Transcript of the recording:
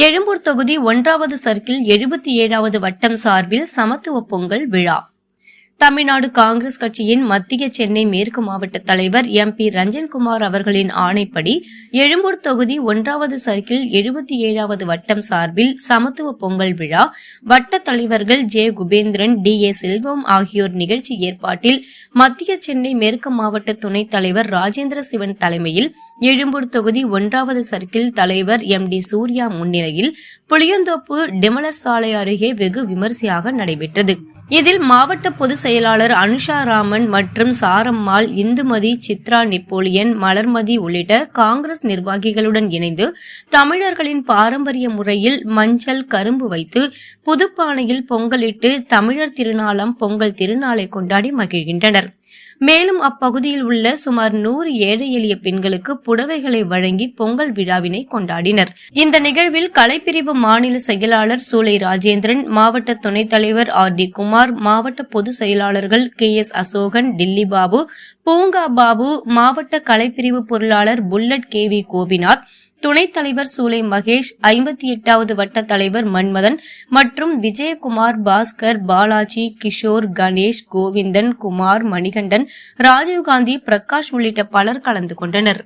எழும்பூர் தொகுதி ஒன்றாவது சர்க்கிள் எழுபத்தி ஏழாவது வட்டம் சார்பில் சமத்துவ பொங்கல் விழா. தமிழ்நாடு காங்கிரஸ் கட்சியின் மத்திய சென்னை மேற்கு மாவட்ட தலைவர் எம் பி ரஞ்சன்குமார் அவர்களின் ஆணைப்படி எழும்பூர் தொகுதி ஒன்றாவது சர்க்கிள் எழுபத்தி ஏழாவது வட்டம் சார்பில் சமத்துவ பொங்கல் விழா வட்ட தலைவர்கள் J Kubendran T A Selvam ஆகியோர் நிகழ்ச்சி ஏற்பாட்டில் மத்திய சென்னை மேற்கு மாவட்ட துணைத் தலைவர் ராஜேந்திர சிவன் தலைமையில் எழும்பூர் தொகுதி ஒன்றாவது சர்க்கிள் தலைவர் எம் டி சூர்யா முன்னிலையில் புளியந்தோப்பு டிமலசாலை அருகே வெகு விமரிசையாக நடைபெற்றது. இதில் மாவட்ட பொதுச் செயலாளர் அனுஷா ராமன் மற்றும் சாரம்மாள் இந்துமதி சித்ரா நெப்போலியன் மலர்மதி உள்ளிட்ட காங்கிரஸ் நிர்வாகிகளுடன் இணைந்து தமிழர்களின் பாரம்பரிய முறையில் மஞ்சள் கரும்பு வைத்து புதுப்பானையில் பொங்கலிட்டு தமிழர் திருநாளம் பொங்கல் திருநாளை கொண்டாடி மகிழ்கின்றனர். மேலும் அப்பகுதியில் உள்ள சுமார் நூறு ஏழை எளிய பெண்களுக்கு புடவைகளை வழங்கி பொங்கல் விழாவினை கொண்டாடினர். இந்த நிகழ்வில் கலைப்பிரிவு மாநில செயலாளர் சூலை ராஜேந்திரன் மாவட்ட துணைத் தலைவர் ஆர் டி குமார் மாவட்ட பொதுச் செயலாளர்கள் கே எஸ் அசோகன் டில்லி பாபு பூங்கா பாபு மாவட்ட கலைப்பிரிவு பொருளாளர் புல்லட் கே வி கோபிநாத் துணைத் தலைவர் சூலை மகேஷ் ஐம்பத்தி எட்டாவது வட்ட தலைவர் மன்மதன் மற்றும் விஜயகுமார் பாஸ்கர் பாலாஜி கிஷோர் கணேஷ் கோவிந்தன் குமார் மணிகண்டன் ராஜீவ்காந்தி பிரகாஷ் உள்ளிட்ட பலர் கலந்து கொண்டனர்.